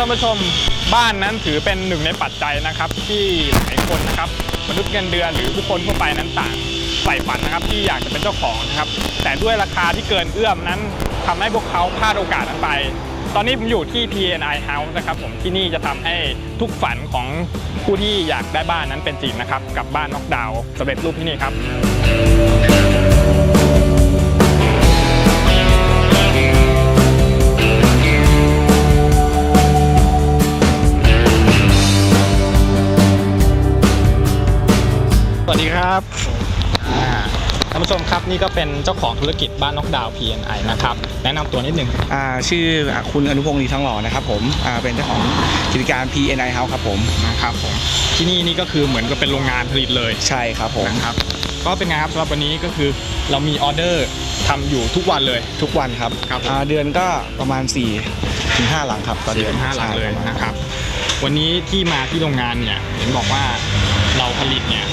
ท่านผู้ชมบ้านนั้นถือเป็นหนึ่งในปัจจัยนะครับ ที่หลายคนนะครับมนุษย์เงินเดือนหรือผู้คนทั่วไปนั้นต่างใฝ่ฝันนะครับ ที่อยากจะเป็นเจ้าของนะครับ แต่ด้วยราคาที่เกินเอื้อมนั้นทำให้พวกเขาพลาดโอกาสนั้นไป ตอนนี้ผมอยู่ที่ TNI House นะครับ ผมที่นี่จะทำให้ทุกฝันของผู้ที่อยากได้บ้านนั้นเป็นจริงนะครับ กับบ้านน็อกดาวน์สำเร็จรูปที่นี่ครับ นผู้ชมครับนี่ก็เป็นเจ้าของธุรกิจบ้านน็อกดาวน์ PNI นะครับ แนะนำตัวนิดนึง อ่าชื่ออ่าคุณอนุพงศ์ลีทองหล่อนะครับผมอ่าเป็นเจ้าของกิจการ PNI House ครับผมนะครับผม ที่นี่นี่ก็คือเหมือนกับเป็นโรงงานผลิตเลยใช่ครับผม นะครับ ก็เป็นไงครับสำหรับวันนี้ก็คือเรามีออเดอร์ทำอยู่ทุกวันเลย ทุกวันครับครับผม อ่าเดือนก็ประมาณ4ถึง5หลังครับต่อสี่เดือนถึงห้าหลังเลยใช่ปมาณนะครับ วันนี้ที่มาที่โรงงานเนี่ยเห็นบอกว่าเราผลิตเนี่ย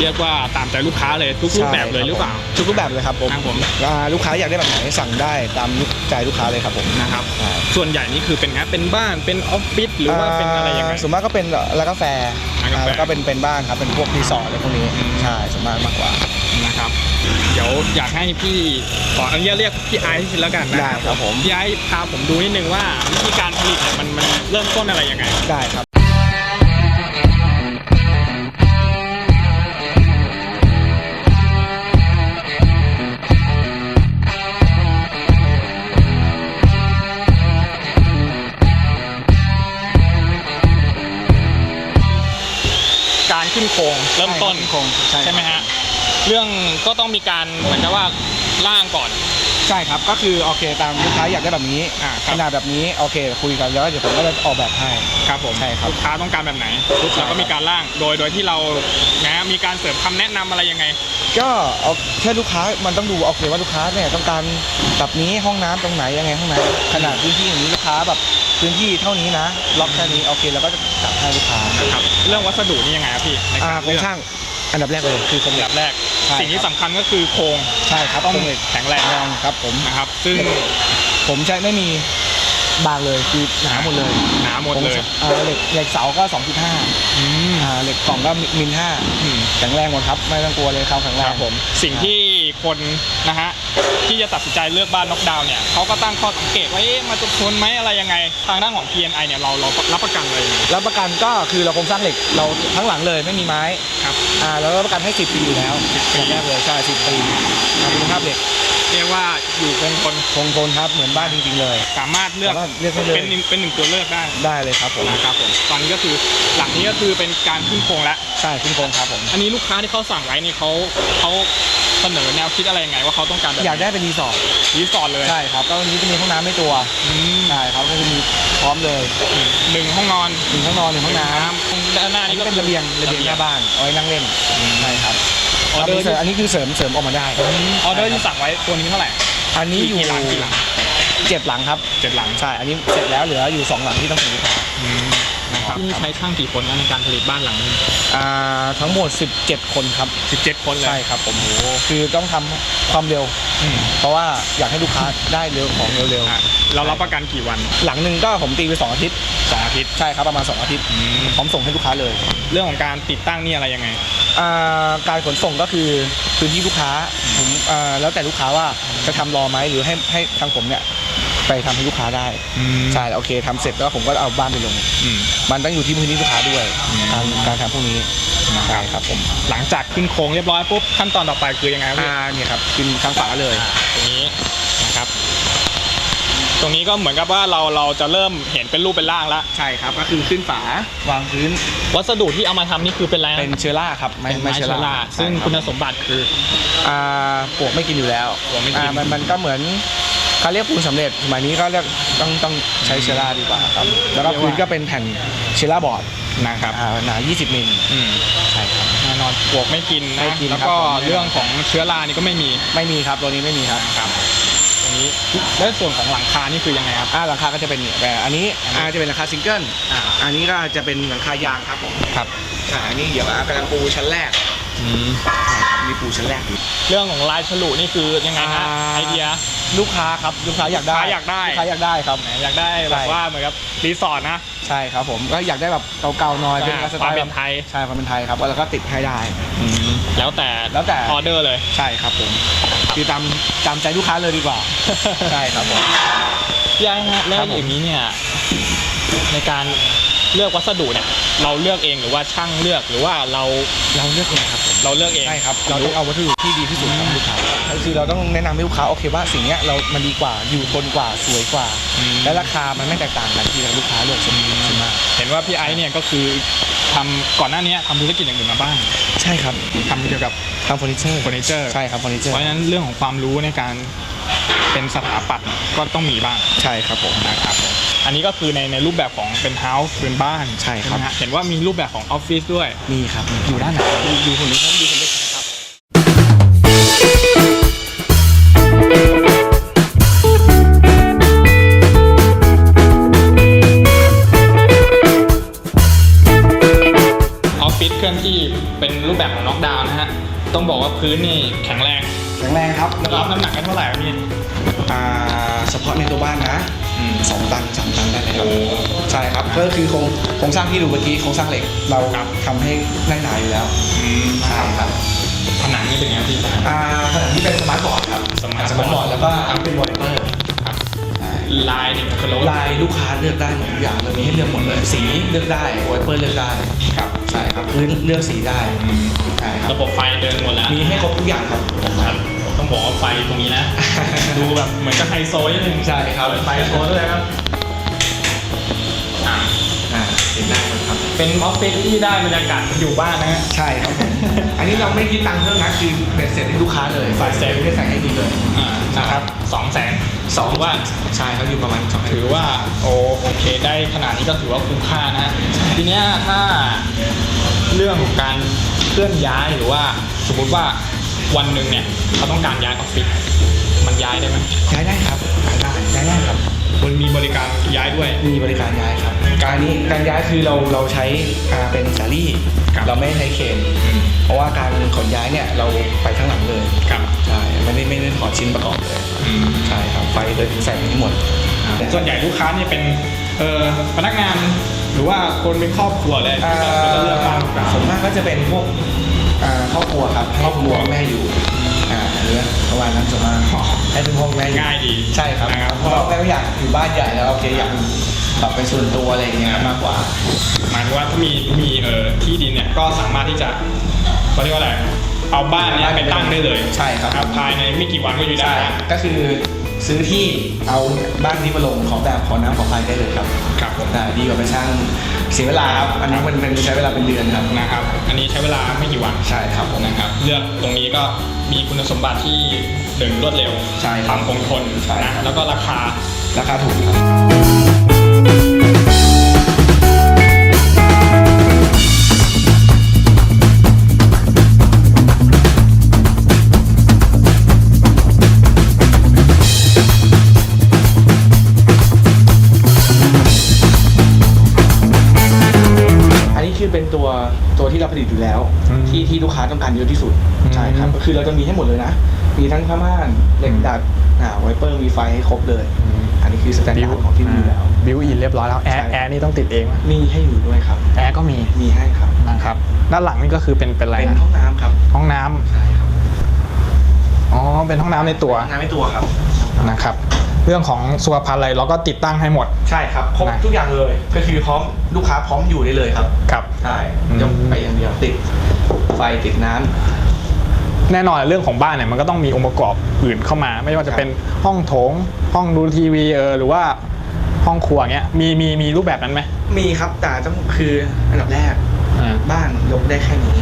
เรียกว่าตามใจลูกค้าเลยทุกรูปแบบเลยหรือเปล่าทุกรูปแบบเลยครับผมครับผมอ่าลูกค้าอยากได้แบบไหนสั่งได้ตามใจลูกค้าเลยครับผมนะครับใช่ส่วนใหญ่นี่คือเป็นไงเป็นบ้านเป็นออฟฟิศหรือว่าเป็นอะไรยังไงาส่วนมากก็เป็นร้านกาแฟร้านกาแฟอ่แล้วก็เป็นเป็นบ้านครับเป็นพวกรีสอร์ทอะไรพวกนี้อืมใช่ส่วนมากมากกว่านะครับเดี๋ยวอยากให้พี่ขออนุญาตเรียกพี่ไอซ์แล้วกันนะได้ครับผมพี่ไอซ์พาผมดูนิดนึงว่าวิธีการผลิตเนี่ยมันมันเริ่มต้นอะไรยังไง ได้ครับ โครงเริ่มต้นใช่ครับขึ้นโครงใช่ใช่ไหมฮะเรื่องก็ต้องมีการเหมือนกับว่าร่างก่อน ใช่ครับก็คือโอเคตามลูกค้าอยากได้แบบนี้อ่าครับขนาดแบบนี้โอเคคุยกันแล้วเดี๋ยวผมก็จะออกแบบให้ครับผมใช่ครับลูกค้าต้องการแบบไหนลูกค้าแล้วก็มีการร่างโดยโดยที่เรานะมีการเสริมคำแนะนำอะไรยังไง ก็เอาแค่ลูกค้ามันต้องดูโอเคว่าลูกค้าเนี่ยต้องการแบบนี้ห้องน้ำตรงไหนยังไงห้องน้ำขนาดพื้นที่อย่างนี้ลูกค้าแบบ พื้นที่เท่านี้นะ ล็อกแค่นี้โอเคเราก็จะจัดให้ลูกค้าครับเรื่องวัสดุนี่ยังไงครับพี่ในอ่าการโครงสร้างอันดับแรกเลยคือโครงอัเหนล็ดักบแรก ใช่สิ่งที่ครับ สำคัญก็คือโครงใช่ครับต้องโครงเหล็กแข็งแรงแรงครับผมนะครับ ซึ่งผมใช้ไม่มี บางเลยคือหนาหมดเลยหนาหมดเลยอ่าเหล็กเหล็กเสาก็2.5อืมอ่าเหล็กกล่องก็มิลห้าอืมแข็งแรงหมดครับ ไม่ต้องกลัวเลยครับแข็งแรคงรับผมสิ่งที่คนนะฮะที่จะตัดสินใจเลือกบ้านน็อกดาวน์เนี่ยเขาก็ตั้งข้อสังเกตว่าเอ๊ะมันจะทนไหมอะไรยังไง ทางด้านของ PNI เนี่ยเราเรารับประกันอะไรยังไงรับประกันก็คือเราโครงสร้างเหล็กเราทั้งหลังเลยไม่มีไม้ครับอ่าเรารับประกันให้ 10 ปีอยู่แล้ว10ปีอย่างแรกเลยใช่10ปีอ่าคุณภาพเหล็ก เรียกว่าอยู่คงทนคงทนครับเหมือนบ้านจริงๆเลย สามารถเลือกสามารถเลือกได้เลย เป็นหนึ่งเป็นหนึ่งตัวเลือกได้ได้เลยครับผมนะครับผมตอนนี้ก็คือหลังนี้ก็คือเป็นการขึ้นโครงแล้ว ใช่ขึ้นโครงครับผม อันนี้ลูกค้าที่เขาสั่งไว้นี่เขาเขาเสนอแนวคิดอะไรยังไง ว่าเขาต้องการแบบอยากได้เป็นรีสอร์ทรีสอร์ทเลยใช่ครับก็วันนี้จะมีห้องน้ำในตัวอืมใช่ครับก็จะมีพร้อมเลยหนึ่งห้องนอนหนึ่งห้องนอนหนึ่งห้องน้ด้านหน้าำอันนี่นี้ก็เป็นระเบียงระเบียงหน้าบ้านเอาไว้นั่งเล่นใช่ครับ ออเดอร์ อันนี้คือเสริมเสริมออกมาได้ออเดอร์ที่สั่งไว้ตัวนี้เท่าไหร่ อันนี้อยู่กี่หลังกี่หลังเจ็ดหลังครับเจ็ดหลังใช่ อันนี้เสร็จแล้วเหลืออยู่สองหลังที่ต้องส่งลูกค้า นะครับที่นี่ใช้ช่างกี่คนนะในการผลิตบ้านหลังนึงอ่าทั้งหมด 17 คนครับสิบเจ็ดคนเลยใช่ครับผมคือต้องทำความเร็ว อืมเพราะว่าอยากให้ลูกค้าได้เร็วของเร็วอะเรารับประกันกี่วันๆหลังหนึ่งก็ผมตีไปสองอาทิตย์สองอาทิตย์ใช่ครับประมาณ2อาทิตย์พร้อมส่งให้ลูกค้าเลยเรื่องของการติดตั้งนี่อะไรยังไง อ่าการขนส่งก็คือพื้นที่ลูกค้าผมอ่าแล้วแต่ลูกค้าว่าจะทำรอไหมหรือให้ให้ทางผมเนี่ย ไปทำให้ลูกค้าได้ใช่โอเคทำเสร็จแล้วผมก็เอาบ้านไปลงอืมมันต้องอยู่ที่พื้นที่ลูกค้าด้วยอืมการการทำพวกนี้นะครับใช่ครับผมหลังจากขึ้นโครงเรียบร้อยปุ๊บขั้นตอนต่อไปคือยังไงครับพี่อ่าเนี่ยครับกินทางฝาเลยตรงนี้นะครับตรงนี้ก็เหมือนกับว่าเราเราจะเริ่มเห็นเป็นรูปเป็นร่างแล้วใช่ครับ ก็คือขึ้นฝาวางพื้น วัสดุที่เอามาทำนี่คือเป็นอะไรนะเป็นเชื้อราครับเป็นไม้เชื้อราซึ่งใช่รับคุณสมบัติคืออ่าปลวกไม่กินอยู่แล้วปลวกไม่กินอ่ามันมันก็เหมือน เขาเรียกปูนสำเร็จสมัยนี้ก็เรียกต้องต้องใช้เชื้อราดีกว่าครับแล้วก็พื้นก็เป็นแผ่นเชื้อราบอร์ดนะครับอ่าหนา 20 มิลอืมใช่ครับ แน่นอนปลวกไม่กินไม่นะกินแล้วก็ครับผม เรื่องของเชื้อรานี่ก็ไม่มีไม่มีครับตัวนี้ไม่มีครับ นะครับตรงนี้แล้วส่วนของหลังคานี่คือยังไงครับ อ่าหลังคาก็จะเป็นเนี่ยแต่อันนี้อันนี้อาจะเป็นหลังคาซิงเกิลอ่า อันนี้ก็จะเป็นหลังคายางครับผมครับใช่อันนี้เดี๋ยวอ่ากำลังปูชั้นแรก อืมมีปูชั้นแรกอยู่เรื่องของลายฉลุนี่คือยังไงฮะอ่า ไอเดีย ลูกค้าครับลูกค้าอยากได้ลูกค้าอยากได้ ลูกค้าอยากได้ครับแหมอยากได้แบบใช่ว่าเหมือนกับรีสอร์ทนะใช่ครับผมก็อยากได้แบบเก่าๆหน่อยเป็นอ่าสคไตวามล์เป็แบนบไทยใช่ความเป็นไทยครับแล้วก็ติดให้ได้แล้วแต่แล้วแต่ ออเดอร์เลย ใช่ครับผมคือตามตามใจลูกค้าเลยดีกว่า ใช่ครับผม พี่ไอ้ฮะแล้วครับผม อย่างนี้เนี่ยในการ เลือกวัสดุเนี่ยเราเลือกเองหรือว่าช่างเลือกหรือว่าเราเราเลือกเองครับผมเราเลือกเองใช่ครับเราต้องเอาวัตถุดิบที่ดีที่สุดให้ลูกค้าคือเราต้องแนะนำให้ลูกค้าโอเคว่าสิ่งเนี้ยเรามันดีกว่าอยู่ทนกว่าสวยกว่าอืมและราคามันไม่แตกต่างกันที่ลูกค้าเลือกจะมีส่วนมากเห็นว่าพี่ไอ้เนี่ยก็คือทำก่อนหน้านี้ทำธุรกิจอย่างอื่นมาบ้างใช่ครับทำเกี่ยวกับทำเฟอร์นิเจอร์เฟอร์นิเจอร์ใช่ครับเฟอร์นิเจอร์เพราะฉะนั้นเรื่องของความรู้ในการเป็นสถาปัตย์ก็ต้องมีบ้างใช่ครับผม นะครับผม อันนี้ก็คือในในรูปแบบของเป็นเฮาส์เป็นบ้านใช่ครับ ไหมฮะเห็นว่ามีรูปแบบของออฟฟิศด้วยมีครับอยู่ด้านไหนดูดูคนนี้ครับดูคนนี้ครับ ออฟฟิศเคลื่อนที่เป็นรูปแบบของน็อกดาวน์นะฮะ ต้องบอกว่าพื้นนี่แข็งแรงแข็งแรงครับแล้วก็รับน้ำหนักกันเท่าไหร่ครับพี่อ่าเฉพาะในตัวบ้านนะอืมสองตันสามตันได้เลยครับโอ้ใช่ครับก็คือโครงโครงสร้างที่ดูเมื่อกี้โครงสร้างเหล็กเราครับทำให้แน่นหนาอยู่แล้วอืมใช่ครับผนังนี่เป็นไงพี่อ่าขณะที่เป็นสมาร์ทบอร์ดครับสมาร์ทสมาร์ทบอร์ดแล้วก็ทำเป็นวอลเปอร์ครับลายเนี่ยมันก็ลดลายลูกค้าเลือกได้หมดทุกอย่างเลยมีให้เลือกหมดเลยสีเลือกได้วอลเปอร์เลือกได้ครับใช่ครับพื้นเลือกสีได้อืมใช่ครับระบบไฟเดินหมดแล้วมีให้ครบทุกอย่างครับครับ ต้องบอกว่าไฟตรงนี้นะ ดูแบบเหมือนกับไฮโซนิดนึงใช่ครับเปิดไฟโชว์ด้วยครับอ่าอ่าเห็นได้หมดครับเป็นออฟฟิศที่ได้บรรยากาศเหมือนอยู่บ้านนะฮะ ใช่ครับผมอันนี้เราไม่คิดตังค์เพิ่มนะคือเบ็ดเสร็จให้ลูกค้าเลยฝ่ายเซลล์ได้ใส่ให้ดีเลย อ่านะครับสองแสนสองว่า ใช่เขาอยู่ประมาณสองถือว่าโอโอเคได้ขนาดนี้ก็ถือว่าคุ้มค่านะฮะทีเนี้ยถ้าเรื่องของการเคลื่อนย้ายหรือว่าสมมุติว่า วันหนึ่งเนี่ยเขาต้องการย้ายออฟฟิศมันย้ายได้ไหมย้ายได้ครับย้ายได้ย้ายได้ครับมันมีบริการย้ายด้วย มีบริการย้ายครับ การนี้การย้ายคือเราเราใช้อ่าเป็นสาลี่ครับเราไม่ใช้เคนเพราะว่าการขนย้ายเนี่ยเราไปข้างหลังเลยครับใช่ไม่ได้ไม่ได้ถอดชิ้นประกอบเลยอืมใช่ครับไปเลยถึงใส่ทั้งหมดส่วนใหญ่ลูกค้าเนี่ยเป็นเอ่อพนักงานหรือว่าคนเป็นครอบครัวเลยอ่าที่แบบจะเลือกบ้านต่างส่วนมากก็จะเป็นพวกอ่า ครอบครัวครับให้ครอบครัวณแม่อยู่อ่าหรือประมาณนั้นส่วนมากให้เป็นพ่อแม่อยู่ง่ายดีใช่ครับนะครับ เพราะแม่ไม่อยากอยู่บ้านใหญ่แล้วโอเคอยากปรับเป็นส่วนตัวอะไรอย่างเงี้ยมากกว่า หมายถึงว่าถ้ามีมีเอ่อที่ดินเนี่ยก็สามารถที่จะเขาเรียกว่าอะไรเอาบ้านเนี่ยไปตั้งได้เลยใช่ครับ ภายในไม่กี่วันก็อยู่ได้ใช่แล้วก็คือ ซื้อที่เอาบ้านนี้มาลงขอแบบขอน้ำขอไฟได้เลยครับครับผมแต่ดีกว่าไปสร้างเสียเวลาครับอันนี้มันเป็นใช้เวลาเป็นเดือนครับนะครับ อันนี้ใช้เวลาไม่กี่วันใช่ครับผมนะครับ เลือกตรงนี้ก็มีคุณสมบัติที่หนึ่งรวดเร็วใช่คครัวาบมคงทนใช่ครันะบแล้วก็ราคาราคาถูกครับ ตัวที่เราผลิตอยู่แล้ว อืม ที่ที่ลูกค้าต้องการเยอะที่สุดอืมใช่ครับก็คือเราจะมีให้หมดเลยนะ มีทั้งผ้าม่านเหล็กดัดอ่าไวเปอร์มีไฟให้ครบเลย อันนี้คือสแตนดาร์ดของที่นี่อยู่แล้ว บิวอินเรียบร้อยแล้วแอร์ใช่แอร์นี่ต้องติดเองไหมมีให้อยู่ด้วยครับ แอร์ก็มีมีให้ครับ นะครับด้านหลังนี่ก็คือเป็นเป็นอะไรเป็นนะห้องน้ำครับห้องน้ำใช่ครับอ๋อเป็นห้องน้ำในตัวห้องน้ำในตัวครับนะครับ เรื่องของสุขภัณฑ์อะไรเราก็ติดตั้งให้หมด ใช่ครับครบนะทุกอย่างเลยก็คือพร้อมลูกค้าพร้อมอยู่ได้เลยครับครับใช่อืมยกไปอย่างเดียวติดไฟติดน้ำแน่นอนเรื่องของบ้านเนี่ยมันก็ต้องมีองค์ประกอบอื่นเข้ามา ไม่ว่าจะเป็นห้องโถง ห้องดูทีวีเออหรือว่าห้องครัวเงี้ยมีมีมีรูปแบบนั้นไหมมีครับแต่ต้องคืออันดับแรกอ่าบ้านยกได้แค่นี้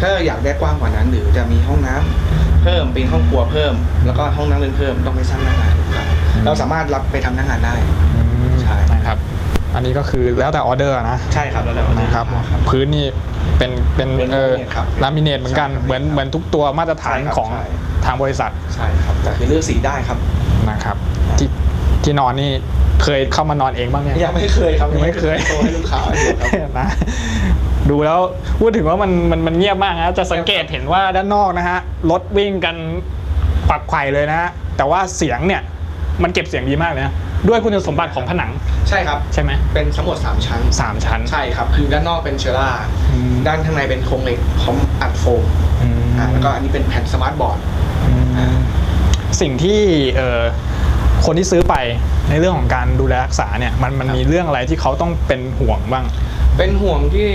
ถ้าอยากได้กว้างกว่านั้นหรือจะมีห้องน้ำเพิ่มเป็นห้องครัวเพิ่ม แล้วก็ห้องนั่งเล่นเพิ่มต้องไปสร้างหน้างานครับ เราสามารถรับไปทำหน้างานได้ ใช่ นะครับ อันนี้ก็คือแล้วแต่ออเดอร์นะใช่ครับแล้วแต่นะครับ พื้นนี่เป็นเป็นเป็นเออครับลามิเนตเหมือนกันใช่ครับเหมือนเหมือนทุกตัวมาตรฐานใช่ครับของใช่ ทางบริษัทใช่ครับแต่คือเลือกสีได้ครับ นะครับ ที่ที่นอนนี่เคยเข้ามานอนเองบ้างยังยังไม่เคยครับยังไม่เคยโชว์ให้ลูกค้าดูครับ นะดูแล้วพูดถึงว่ามันมันมันเงียบมากนะจะสังเกตเห็นว่าด้านนอกนะฮะรถวิ่งกันปักไข่เลยนะฮะแต่ว่าเสียงเนี่ย มันเก็บเสียงดีมากเลยนะด้วยคุณสมบัติของผนังใช่ครับ ใช่ไหมเป็นทั้งหมด 3 ชั้นสามชั้น ใช่ครับ คือด้านนอกเป็นเชล่าอืมด้านข้างในเป็นโครงเหล็กพร้อมอัดโฟมอืมอ่าแล้วก็อันนี้เป็นแผ่นสมาร์ทบอร์ดอืมสิ่งที่เอ่อคนที่ซื้อไปในเรื่องของการดูแลรักษาเนี่ยมันมันครับมีเรื่องอะไรที่เขาต้องเป็นห่วงบ้าง เป็นห่วงที่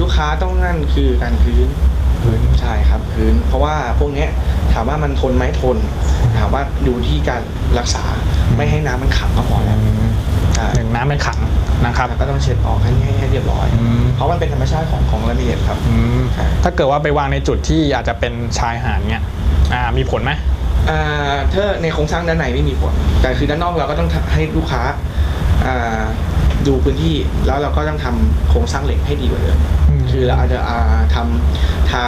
ลูกค้าต้องนั่นคือการพื้น พื้นใช่ครับพื้น เพราะว่าพวกเนี้ยถามว่ามันทนไหมทน ถามว่าดูที่การรักษาไม่ให้น้ำมันขังก็พอแล้วใช่หนึ่งน้ำเป็นขังนะครับแล้วก็ต้องเช็ดออกให้ให้ให้เรียบร้อย อืม เพราะมันเป็นธรรมชาติของของละเอียดครับ อืมใช่ ถ้าเกิดว่าไปวางในจุดที่อาจจะเป็นชายหาดเนี่ยอ่ามีผลไหม อ่าถ้าในโครงสร้างด้านในไม่มีผล แต่คือด้านนอกเราก็ต้องให้ลูกค้าอ่า ดูพื้นที่แล้วเราก็ต้องทำโครงสร้างเหล็กให้ดีกว่าเดิมอืมคือเราอาจจะอ่าทำทา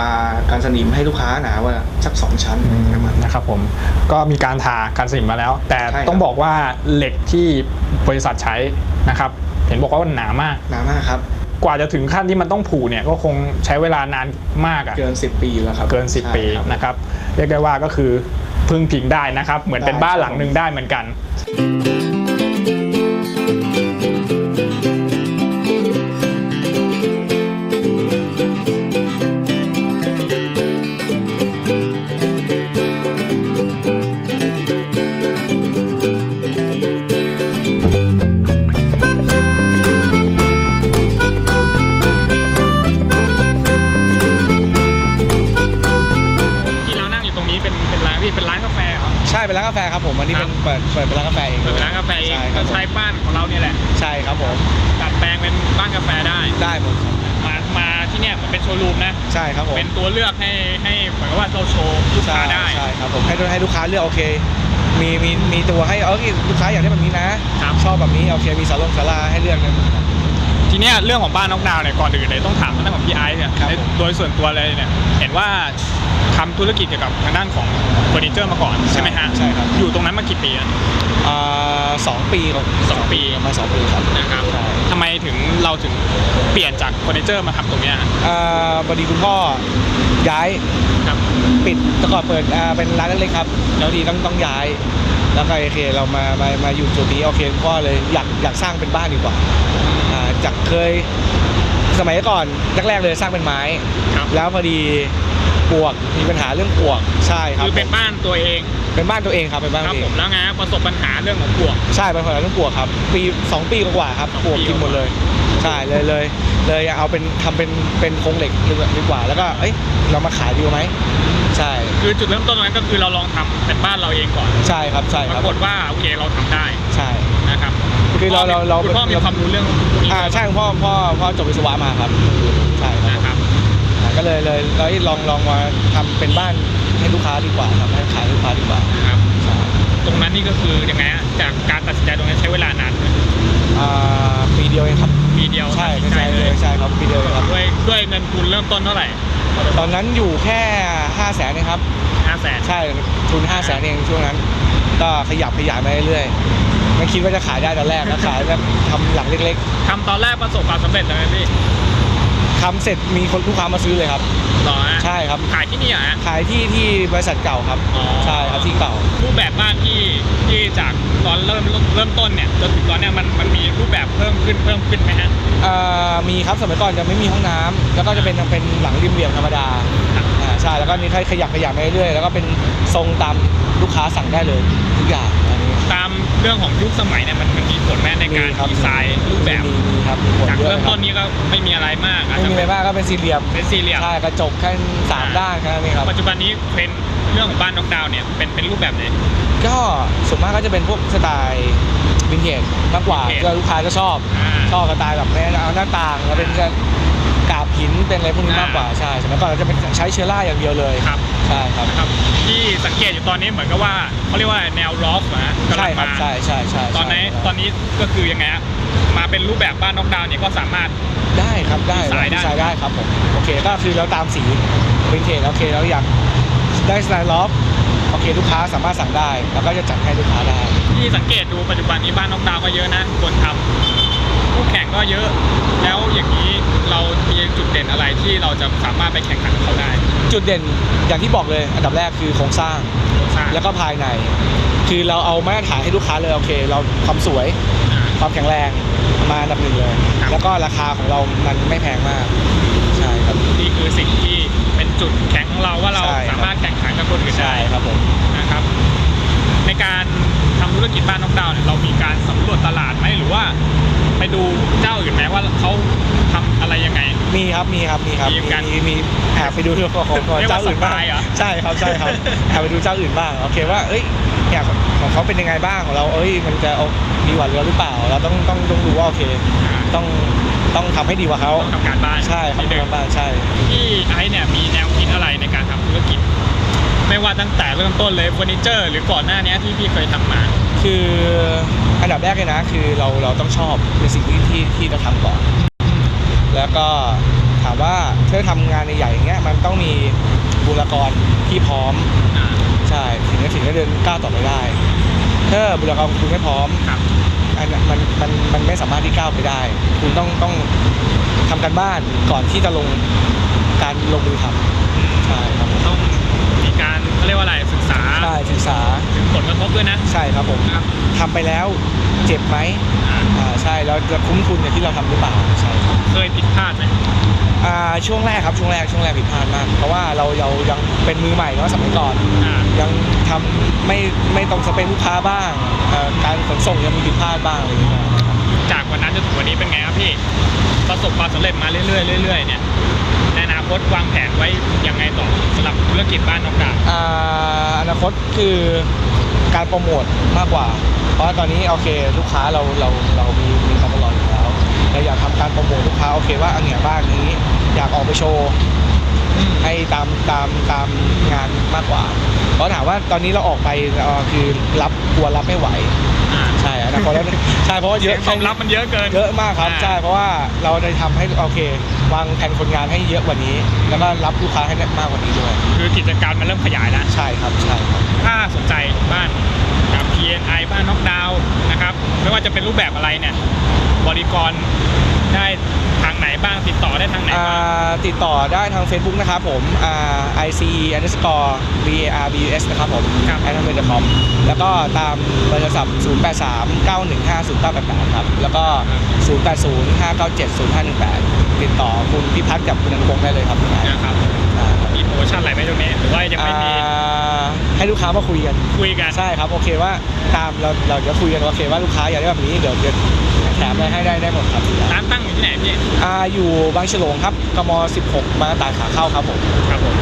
การสนิมให้ลูกค้าหนาว่าสักสองชั้นประมาณนั้นนะครับผมก็มีการทาการสนิมมาแล้ว แต่ใช่ครับต้องบอกว่าเหล็กที่บริษัทใช้นะครับ เห็นบอกว่ามันหนามากหนามากครับกว่าจะถึงขั้นที่มันต้องผูเนี่ยก็คงใช้เวลานานมากอะเกิน 10 ปีแล้วครับเกินใช่10 ปีครับนะครับเรียกได้ว่าก็คือพึ่งพิงได้นะครับ เหมือนเป็นได้บ้านครับหลังหนึ่งได้เหมือนกัน ครับผมอันนี้ครัเป็บนเปิดเปิดเป็นร้านกาแฟเองเปิดเป็นร้านกาแฟเองใช่คก็รับผมใช้บ้านของเราเนี่ยแหละ ใช่ครับผมดัดแปลงเป็นบ้านกาแฟได้ ได้หมดครับมามาที่เนี่ยมันเป็นโชว์รูมนะ ใช่ครับผมเป็นตัวเลือกให้ให้เหมือนกับว่าเราโชว์ลูกค้าได้ ใช่ครับผมให้ให้ลูกค้าเลือกโอเค มีมีมีตัวให้เออลูกค้าอยากได้แบบนี้นะ ครับ ชอบแบบนี้โอเคมีสาลงสาราให้เลือกนะ ทีเนี้ยเรื่องของบ้านน็อกดาวน์เนี่ยก่อนอื่นเลยต้องถามทางด้านของพี่ไอซ์เนี่ยครับในผม โดยส่วนตัวเลยเนี่ยเห็นว่าทำธุรกิจเกี่ยวกับทางด้านของเฟอร์นิเจอร์มาก่อนใช่ไหมฮะใช่ครับ อยู่ตรงนั้นมากี่ปีอะ อ่าสองปีของสองปี ประมาณสองปีครับนะครับใช่ทำไมถึงเราถึงเปลี่ยนจากเฟอร์นิเจอร์มาทำตรงเนี้ยฮะอ่าพอดีคุณพ่อย้ายครับ ปิดแต่ก่อนเปิดอ่าเป็นร้านเล็กๆครับแล้วดีต้องต้องย้าย แล้วก็โอเคเรามามามาอยู่จุดนี้โอเคคุณพ่อเลยอยากอยากสร้างเป็นบ้านดีกว่าอ่า จากเคยสมัยก่อนแรกๆเลยสร้างเป็นไม้ ครับแล้วพอดีปลวกมีปัญหาเรื่องปลวกใช่ครับคือเป็นบ้านตัวเองเป็นบ้านตัวเองครับเป็นบ้านคตัรับวเอผงมแล้วไงประสบปัญหาเรื่องของปลวก ใช่เป็นปัญหาเรื่องปลวกครับ ปีสองปีกว่าๆครับสองปลวกปีกินหมดเลย ใช่เลยเลยเลยเอาเป็นทำเป็นเป็นโครงเหล็กดีกว่าแล้วก็เอ้ยเรามาขายดีกว่าไหมใช่คือจุดเริ่มต้นตรงนั้นก็คือเราลองทำเป็นบ้านเราเองก่อนใช่ครับใช่ปครัราบกฏว่าโอเคเราทำได้ใช่นะครับคือเราเราเราคุณพ่อมีความรู้เรื่องพวกนี้ อ่าใช่คุณพ่อพ่อพ่อจบวิศวะมาครับใช่ครับนะครับอ่าก็เลยเลยเลยลองลองมาทำเป็นบ้านให้ลูกค้าดีกว่าครับให้ขายให้ลูกค้าดีกว่านะครับ ใช่ตรงนั้นนี่ก็คือยังไงฮะจากการตัดสินใจตรงนั้นใช้เวลานานไหมอ่าปีเดียวเองครับปีเดียวใช่ตัดสินใจใช่เลเลยยใช่ครับปีเดียวเองครับ ด้วยด้วยเงินทุนเริ่มต้นเท่าไหร่ตอนนั้นอยู่แค่5 0 0แสนเองครับ ห้าแสน ใช่ทุน5 0 0แสนเองช่วงนั้น ก็ขยับขยายมาเรื่อยๆ ไม่คิดว่าจะขายได้ตอนแรกก็ขายแบบทำหลังเล็กทำตอนแรกประสบความสำเร็จเลยไหมพี่ๆทำเสร็จมีคนลูกค้ามาซื้อเลยครับ หรอฮะใช่ครับ ขายที่นี่เหรอฮะ ขายที่ที่บริษัทเก่าครับ อ๋อ ใช่ครับที่เก่า รูปแบบบ้านที่ที่จากตอนเริ่มเริ่มต้นเนี่ยจนถึงตอนเนี้ยมันมันมีรูปแบบเพิ่มขึ้นเพิ่มขึ้นไหมฮะเอ่อมีครับสมัยก่อนจะไม่มีห้องน้ำแล้วก็จะเป็นเป็นหลังริมเหลี่ยมธรรมดาครับอ่าใช่แล้วก็นี่ค่อยขยับขยับไปเรื่อยๆแล้วก็เป็นทรงตามลูกค้าสั่งได้เลยทุกอย่างอันนี้ ตามเรื่องของยุคสมัยเนี่ยมันมันมีผลแม้ในการมีครับ ดีไซน์รูปแบบมีมีครับมีผลจากเยอะเริ่มคต้รันบนี้ก็ไม่มีอะไรมากอาจไม่จะมีอะไรเป็นมากก็เป็นสี่เหลี่ยมเป็นสี่เหลี่ยม ใช่กระจกแค่สามอ่า ด้านแค่นั้นเองครับ ปัจจุบันนี้เทรนด์เรื่องของบ้านน็อกดาวน์เนี่ยเป็นเป็นรูปแบบไหน ก็ส่วนมากก็จะเป็นพวกสไตล์วินเทจมากกว่าวินเทจก็ลูกค้าก็ชอบ อ่า ชอบสไตล์แบบนี้เอาหน้าต่างแล้วเป็นจะ กาบหินเป็นอะไรพวกนี้อ่ามมากกว่าใช่สมัยก่อนเราจะเป็นใช้เชื้อราอย่างเดียวเลยครับใช่ครับนะครับที่สังเกตอยู่ตอนนี้เหมือนกับว่าเขาเรียกว่าแนวล็อกนะกำลัใช่งครับมาใช่ใช่ใช่ตอนนี้ใช่ตอนนี้ก็คือยังไงฮะมาเป็นรูปแบบบ้านน็อกดาวน์เนี่ยก็สามารถได้ครับได้ดีไซน์ได้ดีไซน์ได้ครับผมโอเคก็คือเราตามสีวินเทจโอเคเราอยากได้สไตล์ล็อกโอเคลูกค้าสามารถสั่งได้ แล้วก็จะจัดให้ลูกค้าได้ที่สังเกตดูปัจจุบันนี้บ้านน็อกดาวน์ก็เยอะนะคนทำ คู่แข่งก็เยอะ แล้วอย่างนี้เรามีจุดเด่นอะไรที่เราจะสามารถไปแข่งขันกับเขาได้จุดเด่นอย่างที่บอกเลย อันดับแรกคือโครงสร้างสร้างแล้วก็ภายใน คือเราเอามาตรฐานให้ลูกค้าเลยโอเค เราความสวยอ่า ความแข็งแรงมาอันดับหนึ่งเลย ครับ แล้วก็ราคาของเรามันไม่แพงมากใช่ครับ นี่คือสิ่งที่เป็นจุดแข็งของเราว่าเราใช่ครับ สามารถแข่งขันกับคนอื่นได้ครับผม นะครับ ในการทำ ธุรกิจบ้านนอกดาวน์เนี่ยเรามีการสำรวจตลาดไหมหรือว่า ไปดูเจ้าอื่นไหมว่าเขาทำอะไรยังไง มีครับมีครับมีครับมีการมีมีแอบไปดูของของของเรียกว่าเจ้าอื่นบ้างสปายเหรอ ใช่ครับใช่ครับแอบไปดูเจ้าอื่นบ้างโอเคว่าเอ้ยเนี่ยของเขาเป็นยังไงบ้างของเรา เอ้ยมันจะเอาดีกว่าเราหรือเปล่า เราต้องต้องต้องดูว่าโอเค ต้องต้องทำให้ดีกว่าเขาต้องทำการบ้านใช่ครับนิดนึง ทำบ้างใช่ที่ไอซ์เนี่ยมีแนวคิดอะไรในการทำธุรกิจ ไม่ว่าตั้งแต่เริ่มต้นเลยเฟอร์นิเจอร์ หรือก่อนหน้านี้ที่พี่เคยทำมา คืออันดับแรกเลยนะ คือเราเราต้องชอบในสิ่งที่ที่ที่เราทำก่อน แล้วก็ถามว่าถ้าทำงานใหญ่ๆอย่างเงี้ยมันต้องมีบุคลากรที่พร้อมอ่าใช่ถึงจะถึงจะเดินก้าวต่อไปได้ถ้าบุคลากรคุณไม่พร้อมครับอันนั้นมันมันมันไม่สามารถที่ก้าวไปได้ คุณต้องต้องทำการบ้านก่อนที่จะลงการลงมือทำใช่ครับผมต้องมีการเขาเรียกว่าอะไรศึกษาใช่ศึกษาถึงผล กระทบด้วยนะใช่ครับผมครับทำไปแล้วเจ็บไหมอ่าอ่าใช่แล้วจะคุ้มทุนอย่างที่เราทำหรือเปล่าใช่ครับเคยผิดพลาดไหมอ่าช่วงแรกครับช่วงแรกช่วงแรกผิดพลาดมากเพราะว่าเราเรายังเป็นมือใหม่เนาะสมัยก่อน อ่ายังทำไม่ไม่ตรงสเปคลูกค้าบ้างเอ่อการขนส่งยังมีผิดพลาดบ้างอะไรอย่างเงี้ยนะครับจากวันนั้นจนถึงวันนี้เป็นไงครับพี่ประสบความสำเร็จมาเรื่อยๆเรื่อยๆเนี่ยในอนาคตวางแผนไว้ยังไงต่อสำหรับธุรกิจบ้านนอกดาวน์อ่าอนาคตคือ การโปรโมทมากกว่า เพราะว่าตอนนี้โอเค ลูกค้าเราเราเรามีมีมาตลอดอยู่แล้วเราอยากทำการโปรโมทลูกค้าโอเคว่าอันเนี้ยบ้านนี้อยากออกไปโชว์ให้ตามตามตามงานมากกว่าเพราะถามว่าตอนนี้เราออกไปคือรับกลัวรับไม่ไหวอ่า ใช่อนาคตแล้วใช่เพราะว่าเยเสียอะงตอบรับมันเยอะเกิน เยอะมากครับอ่า ใช่เพราะว่าเราจะทำให้โอเควางแผนคนงานให้เยอะกว่านี้ แล้วก็รับลูกค้าให้มากกว่านี้ด้วย คือกิจการมันเริ่มขยายแล้ว ใช่ครับใช่ครับ ถ้าสนใจบ้านกับ PNI บ้านน็อกดาวน์นะครับ ไม่ว่าจะเป็นรูปแบบอะไรเนี่ย บริกรได้ ไหนบ้างติดต่อได้ทางไหนอ่บ้างาติดต่อได้ทาง Facebook นะครับผมอ่า ICE underscore VARBUS นะครับผมครับแอดมินคอมแล้วก็ตามเบอร์โทรศัพท์ 083 915 0988 ครับ แล้วก็ 080 597 0518 ติดต่อคุณพิพัฒน์กับคุณอนุพงศ์ได้เลยครับคุณนายนะครับอ่าครับมีโปรโมชั่นอะไรไหมตรงนี้หรือว่ายังไม่มีอ่า ให้ลูกค้ามาคุยกันคุยกัน ใช่ครับโอเคว่าตามเราเราจะคุยกันโอเคว่าลูกค้าอยากได้แบบนี้เดี๋ยวเดี๋ยวแถมอะไรให้ได้ได้หมดครับร้านตั้งอยู่ที่ไหนพี่อ่าอยู่บางฉลงครับกม 16 มาตราขาเข้าครับผมครับผม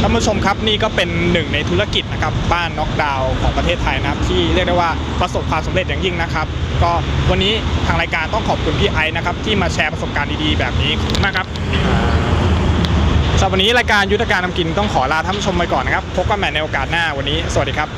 ท่านผู้ชมครับนี่ก็เป็นหนึ่งในธุรกิจนะครับบ้านน็อกดาวน์ของประเทศไทยนะครับ ที่เรียกได้ว่าประสบความสำเร็จอย่างยิ่งนะครับ ก็วันนี้ทางรายการต้องขอบคุณพี่ไอซ์นะครับที่มาแชร์ประสบการณ์ดีๆแบบนี้ขอบคุณมากครับ สำหรับวันนี้รายการยุทธการนำกินต้องขอลาท่านผู้ชมไปก่อนนะครับ พบกันใหม่ในโอกาสหน้าวันนี้ สวัสดีครับ